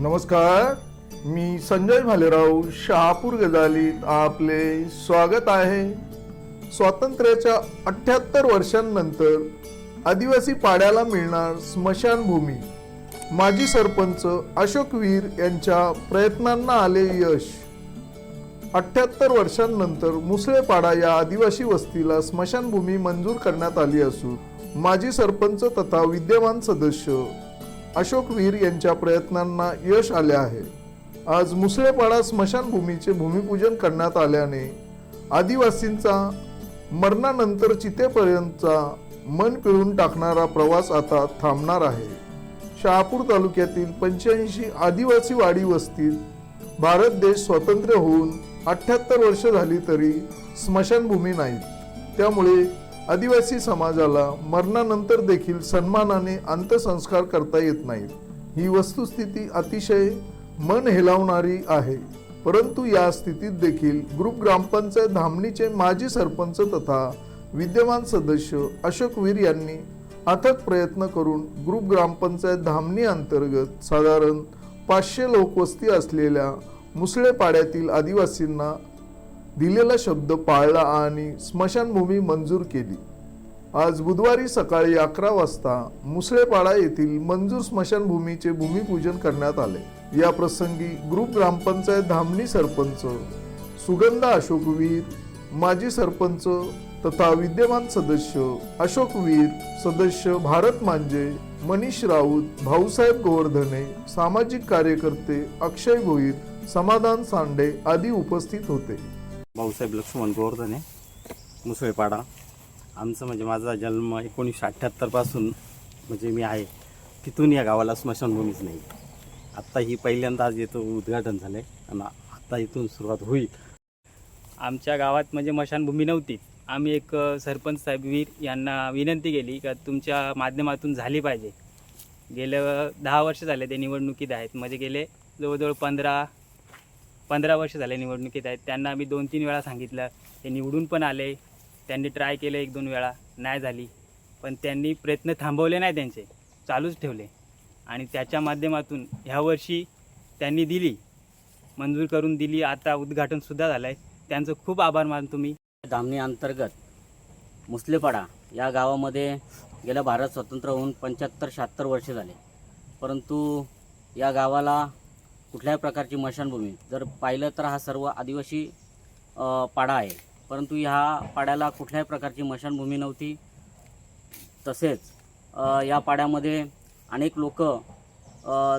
नमस्कार मी संजय भालेराव शहापूर गजालीत आपले स्वागत आहे. स्वातंत्र्याच्या अठ्याहत्तर वर्षांनंतर आदिवासी पाड्याला मिळणार स्मशानभूमी. माजी सरपंच अशोक वीर यांच्या प्रयत्नांना आले यश. अठ्याहत्तर वर्षांनंतर मुसळेपाडा या आदिवासी वस्तीला स्मशानभूमी मंजूर करण्यात आली असून माजी सरपंच तथा विद्यमान सदस्य अशोक वीर यांच्या प्रयत्नांना यश आले आहे. आज मुसळेपाडा स्मशानभूमीचे भूमिपूजन करण्यात आल्याने आदिवासींचा मरणानंतर चितेपर्यंतचा मन पिळून टाकणारा प्रवास आता थांबणार आहे. शहापूर तालुक्यातील पंच्याऐंशी आदिवासी वाडी वस्तीत भारत देश स्वतंत्र होऊन अठ्ठ्याहत्तर वर्ष झाली तरी स्मशानभूमी नाहीत. त्यामुळे आदिवासी समाजाला मरणानंतर देखील सन्मानाने अंत्यसंस्कार करता येत नाहीत. ही वस्तुस्थिती अतिशय मन हेलावणारी आहे. परंतु या स्थितीत देखील ग्रुप ग्रामपंचायत धामणीचे माजी सरपंच तथा विद्यमान सदस्य अशोक वीर यांनी अथक प्रयत्न करून ग्रुप ग्रामपंचायत धामणी अंतर्गत साधारण पाचशे लोकवस्ती असलेल्या मुसळेपाड्यातील आदिवासींना दिलेला शब्द पाळला आणि स्मशानभूमी मंजूर केली. आज बुधवारी सकाळी अकरा वाजता मुसळेपाडा येथील मंजूर स्मशानभूमीचे भूमिपूजन करण्यात आले. या प्रसंगी ग्रुप ग्रामपंचायत धामणी सरपंच सुगंधा अशोकवीर माजी सरपंच तथा विद्यमान सदस्य अशोकवीर सदस्य भारत मांजे मनीष राऊत भाऊसाहेब गोवर्धने सामाजिक कार्यकर्ते अक्षय भोईर समाधान सांडे आदी उपस्थित होते. भाऊसाहेब लक्ष्मण गोवर्धने मुसळेपाडा. आमचं म्हणजे माझा जन्म एकोणीसशे अठ्ठ्याहत्तरपासून म्हणजे मी आहे. तिथून या गावाला स्मशानभूमीच नाही. आत्ता ही पहिल्यांदा आज येतं उद्घाटन झालं आहे आणि आत्ता इथून सुरुवात होईल. आमच्या गावात म्हणजे मशानभूमी नव्हती. आम्ही एक सरपंच साहेब वीर यांना विनंती केली का तुमच्या माध्यमातून झाली पाहिजे. गेलं दहा वर्ष झाले ते निवडणुकीत आहेत. म्हणजे गेले जवळजवळ पंधरा पंधरा वर्ष झाले निवडणुकीत आहेत. त्यांना आम्ही दोन तीन वेळा सांगितलं. ते निवडून पण आले. त्यांनी ट्राय केलं एक दोन वेळा. नाही झाली. पण त्यांनी प्रयत्न थांबवले नाही त्यांचे. चालूच ठेवले. आणि त्याच्या माध्यमातून ह्या वर्षी त्यांनी दिली. मंजूर करून दिली. आता उद्घाटनसुद्धा झालं आहे त्यांचं खूप आभार मानतो मी. धामणी अंतर्गत मुसलेपाडा या गावामध्ये गेल्या भारत स्वतंत्र होऊन पंच्याहत्तर शहात्तर वर्षे झाले. परंतु या गावाला कुठल्याही प्रकारची मशानभूमी. जर पाहिलं तर हा सर्व आदिवासी पाडा आहे. परंतु ह्या पाड्याला कुठल्याही प्रकारची मशानभूमी नव्हती. तसेच या पाड्यामध्ये अनेक लोक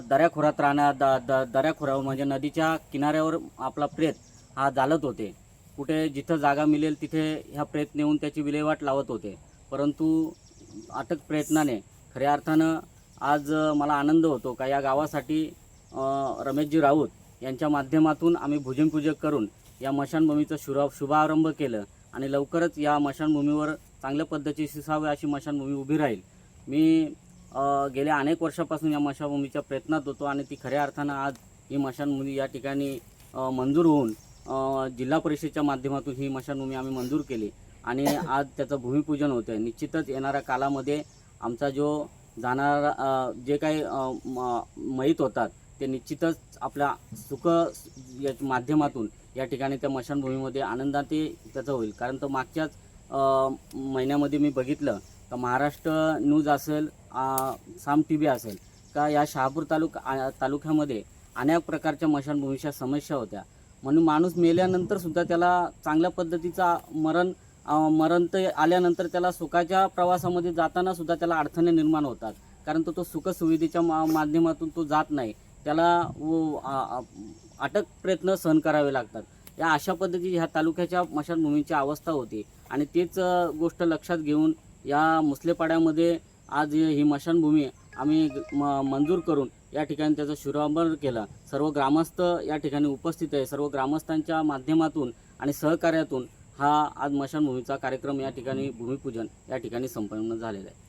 दऱ्याखोऱ्यात राहण्या द द दऱ्याखोऱ्यावर म्हणजे नदीच्या किनाऱ्यावर आपला प्रेत हा जालत होते. कुठे जिथं जागा मिळेल तिथे ह्या प्रेत नेऊन त्याची विल्हेवाट लावत होते. परंतु अटक प्रयत्नाने खऱ्या अर्थानं आज मला आनंद होतो का या गावासाठी रमेशजी राऊत यांच्या माध्यमातून आम्ही भुजनपूजक करून या मशानभूमीचं शुरा शुभारंभ केलं आणि लवकरच या मशानभूमीवर चांगल्या पद्धतीची सुसावी अशी मशानभूमी उभी राहील. मी गेल्या अनेक वर्षापासून या मशानभूमीच्या प्रयत्नात होतो आणि ती खऱ्या अर्थानं आज ही मशानभूमी या ठिकाणी मंजूर होऊन जिल्हा परिषदेच्या माध्यमातून ही मशानभूमी आम्ही मंजूर केली. आणि आज त्याचं भूमिपूजन होतं आहे निश्चितच येणाऱ्या कालामध्ये आमचा जो जाणारा जे काही मयत म- होतात ते निश्चितच आपल्या सुख या माध्यमातून या ठिकाणी त्या मशानभूमीमध्ये आनंदाने त्याचं होईल. कारण तर मागच्याच महिन्यामध्ये मी बघितलं का महाराष्ट्र न्यूज असेल साम टी व्ही असेल का या शहापूर तालुका तालुक्यामध्ये अनेक प्रकारच्या मशानभूमीच्या समस्या होत्या. म्हणून माणूस मेल्यानंतर सुद्धा त्याला चांगल्या पद्धतीचा मरण मरण तर आल्यानंतर त्याला सुखाच्या प्रवासामध्ये जाताना सुद्धा त्याला अडचणी निर्माण होतात. कारण तो तो सुखसुविधेच्या मा माध्यमातून तो जात नाही. त्याला व- अटक प्रयत्न सहन करावे लागतात. या अशा पद्धतीची ह्या तालुक्याच्या मशानभूमीची अवस्था होती. आणि तेच गोष्ट लक्षात घेऊन या मुसलेपाड्यामध्ये आज ही मशानभूमी आम्ही म मंजूर करून या ठिकाणी त्याचा शुभारंभ केला. सर्व ग्रामस्थ या ठिकाणी उपस्थित आहे. सर्व ग्रामस्थांच्या माध्यमातून आणि सहकार्यातून हा आज मशानभूमीचा कार्यक्रम या ठिकाणी भूमिपूजन या ठिकाणी संपन्न झालेला आहे.